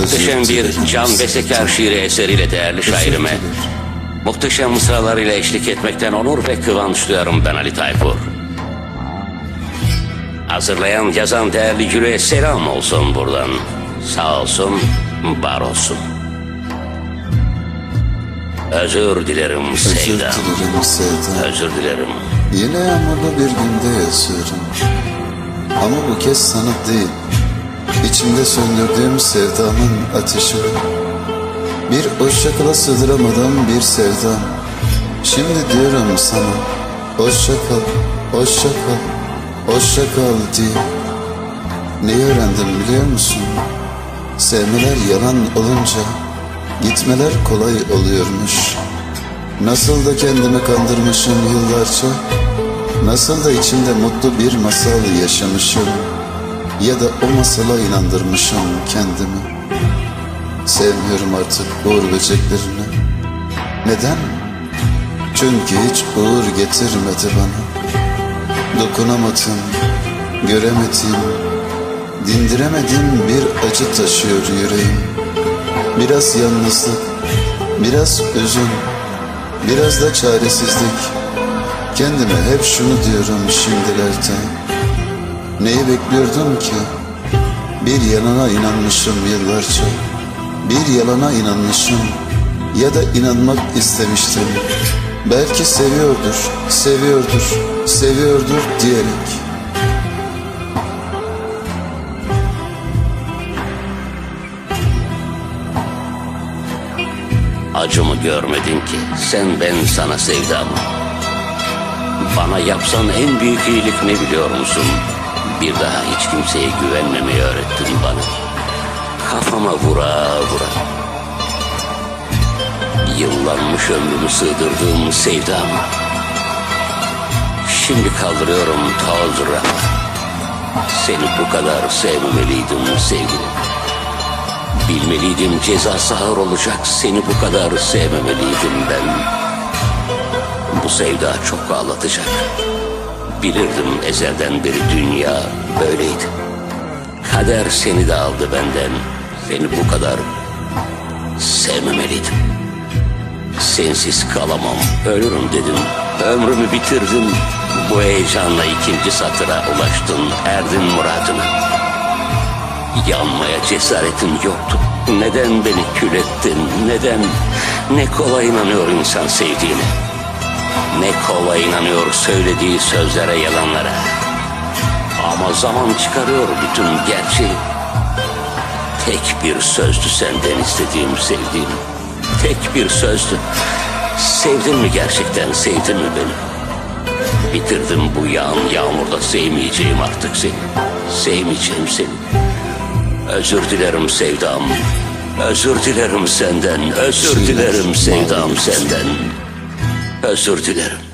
Muhteşem Özür bir. Can Besekar şiiri eseriyle değerli şairime. Muhteşem mısralarıyla eşlik etmekten onur ve kıvanç duyarım ben Ali Tayfur. Hazırlayan, yazan değerli Gül'e selam olsun buradan. Sağ olsun, var olsun. Özür dilerim Özür sevdam. dilerim sevdam. Özür dilerim. Yine yağmurlu bir günde yazıyorum. Ama bu kez sana değil. İçimde söndürdüğüm sevdamın ateşi. Bir hoşça kala sığdıramadan bir sevdam. Şimdi diyorum sana hoşça kal, hoşça kal, hoşça kal diye. Neyi öğrendim biliyor musun? Sevmeler yalan olunca gitmeler kolay oluyormuş. Nasıl da kendimi kandırmışım yıllarca Nasıl da içimde mutlu bir masal yaşamışım Ya da o masala inandırmışım kendimi. Sevmiyorum artık uğur böceklerini. Neden? Çünkü hiç uğur getirmedi bana. Dokunamadım, göremedim Dindiremedim bir acı taşıyor yüreğim. Biraz yalnızlık, biraz üzün Biraz da çaresizlik. Kendime hep şunu diyorum şimdilerde Neyi bekliyordum ki? Bir yalana inanmışım yıllarca Bir yalana inanmışım Ya da inanmak istemiştim Belki seviyordur, seviyordur, seviyordur diyerek. Acımı görmedin ki? Sen ben sana sevdamı. Bana yapsan en büyük iyilik ne biliyor musun? Bir daha hiç kimseye güvenmemeyi öğrettin bana. Kafama vura vura. Yıllanmış ömrümü sığdırdığım sevdamı. Şimdi kaldırıyorum toz rafa. Seni bu kadar sevmemeliydim sevgilim. Bilmeliydim cezası ağır olacak Seni bu kadar sevmemeliydim ben Bu sevda çok ağlatacak Bilirdim ezelden beri dünya böyleydi Kader seni de aldı benden Seni bu kadar sevmemeliydim Sensiz kalamam ölürüm dedim Ömrümü bitirdim Bu heyecanla ikinci satıra ulaştın Erdin muradına Yanmaya cesaretin yoktu. Neden beni kül ettin? Neden? Ne kolay inanıyor insan sevdiğine. Kolay inanıyor söylediği sözlere, yalanlara. Ama zaman çıkarıyor bütün gerçeği. Tek bir sözdü senden istediğim, sevdiğim. Tek bir sözdü. Sevdin mi gerçekten, sevdin mi beni? Bitirdim bu yağan yağmurda sevmeyeceğim artık seni. Sevmeyeceğim seni. Özür dilerim sevdam. Özür dilerim senden. Özür dilerim sevdam senden. Özür dilerim.